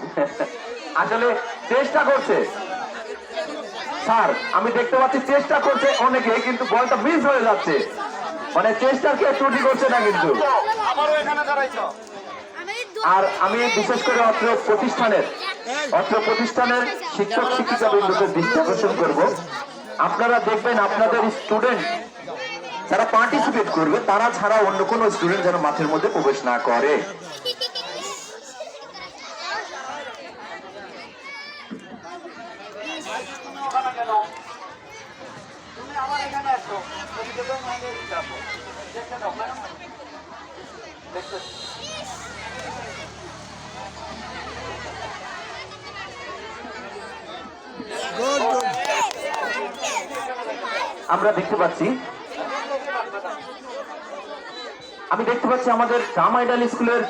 আসলে চেষ্টা করছে। স্যার আমি দেখতে পাচ্ছি চেষ্টা করছে অনেকে কিন্তু বলটা মিস হয়ে যাচ্ছে। মানে চেষ্টার কে ত্রুটি করছে না কিন্তু। আর আমি বিশেষ করে অত্র প্রতিষ্ঠানের অত্র প্রতিষ্ঠানের শিক্ষক শিক্ষিকা বৃন্দকে দৃষ্টি আকর্ষণ করব। আপনারা দেখবেন আপনাদের স্টুডেন্ট যারা পার্টিসিপেট করবে তারা ছাড়া অন্য কোনো স্টুডেন্ট যেন মাঠের মধ্যে প্রবেশ না করে তুমি ওখানে কেন তুমি আমার এখানে আসো ওদিকে তো মাইনে দিতে আসো দেখতে দাও ম্যাডাম দেখতে আমরা দেখতে পাচ্ছি। আমি দেখতে পাচ্ছি আমাদের রাম আইডাল স্কুলের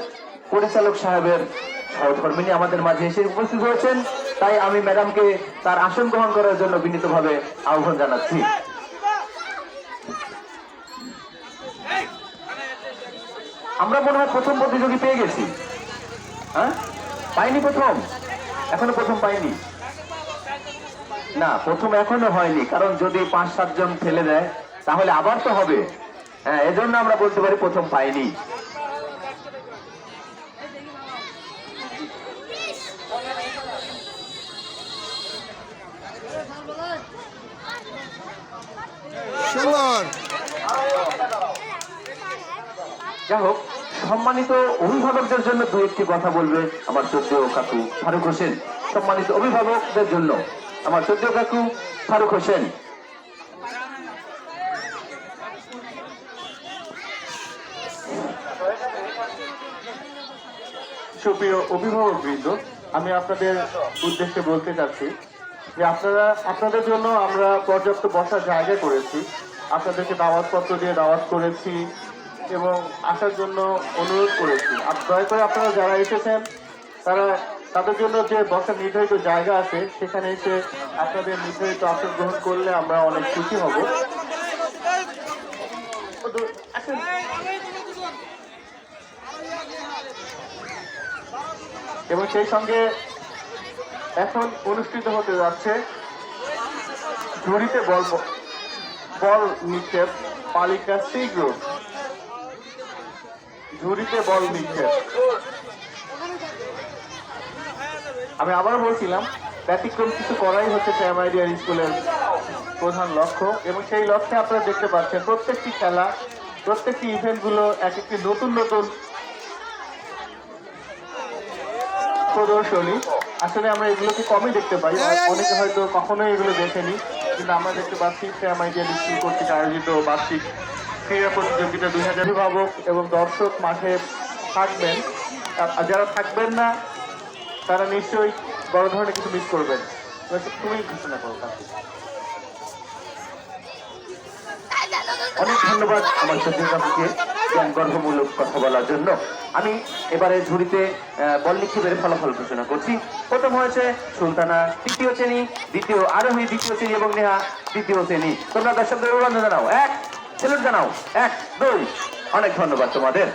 পরিচালক সাহেবের সহধর্মিনী আমাদের মাঝে এসে উপস্থিত হয়েছেন। তাই আমি ম্যাডামকে তার আসন গ্রহণ করার জন্য বিনীতভাবে আহ্বান জানাচ্ছি। আমরা মনে হয় প্রথম প্রতিযোগী পেয়ে গেছি। হ্যাঁ? পাইনি প্রথম? এখনও প্রথম পাইনি? না, প্রথম এখনও হয়নি, কারণ যদি পাঁচ সাতজন ফেলে দেয়, তাহলে আবার তো হবে। হ্যাঁ এজন্য আমরা বলতে পারি প্রথম পাইনি। সুন্দর যাই হোক, সম্মানিত অভিভাবকদের জন্য দু একটি কথা বলবে আমার চোদ্দ কাকু ফারুক হোসেন। সম্মানিত অভিভাবকদের জন্য আমার চোদ্দ কাকু ফারুক হোসেন। সুপ্রিয় অভিভাবক বৃন্দ, আমি আপনাদের উদ্দেশ্যে বলতে চাচ্ছি যে আপনারা, আপনাদের জন্য আমরা পর্যাপ্ত বসার জায়গা করেছি। আপনাদেরকে দাওয়াতপত্র দিয়ে দাওয়াত করেছি। এবং আসার জন্য অনুরোধ করেছি দয়া করে আপনারা যারা এসেছেন, তারা, তাদের জন্য যে বসার নির্ধারিত জায়গা আছে, সেখানে এসে আপনাদের নির্ধারিত আসন গ্রহণ করলে আমরা অনেক খুশি হব। এবং সেই সঙ্গে এখন অনুষ্ঠিত হতে যাচ্ছে ঝুড়িতে বল বল নিক্ষেপ, পালিকা সি গ্রুপ ঝুড়িতে বল নিক্ষেপ। আমি আবার বলছিলাম, ব্যতিক্রম কিছু করাই হচ্ছে শ্যাম আইডিয়ার স্কুলের প্রধান লক্ষ্য এবং সেই লক্ষ্যে আপনারা দেখতে পাচ্ছেন, প্রত্যেকটি খেলা, প্রত্যেকটি ইভেন্টগুলো এক একটি নতুন নতুন প্রদর্শনী। আসলে আমরা এগুলোকে কমই দেখতে পাই অনেকে হয়তো কখনোই এগুলো দেখেনি, কিন্তু আমরা দেখতে পাচ্ছি শ্যাম আইডিয়াল স্কুল কর্তৃক আয়োজিত বার্ষিক ক্রীড়া প্রতিযোগিতা দুই হাজার অভিভাবক এবং দর্শক মাঠে থাকবেন। যারা থাকবেন না, তারা নিশ্চয়ই বড় ধরনের কিছু মিস করবেন। তুমি ঘোষণা করো অনেক ধন্যবাদ আমার সত্যি কাকুকে গর্ভমূলক কথা বলার জন্য। আমি এবারে ঝুড়িতে বল নিক্ষেপের ফলাফল ঘোষণা করছি। প্রথম হয়েছে সুলতানা তৃতীয় শ্রেণি, দ্বিতীয় আরোহী, দ্বিতীয় শ্রেণি এবং নেহা তৃতীয় শ্রেণি। তোমরা দর্শকদের অভিনন্দন জানাও। এক সেলুট জানাও। এক দুই। অনেক ধন্যবাদ তোমাদের।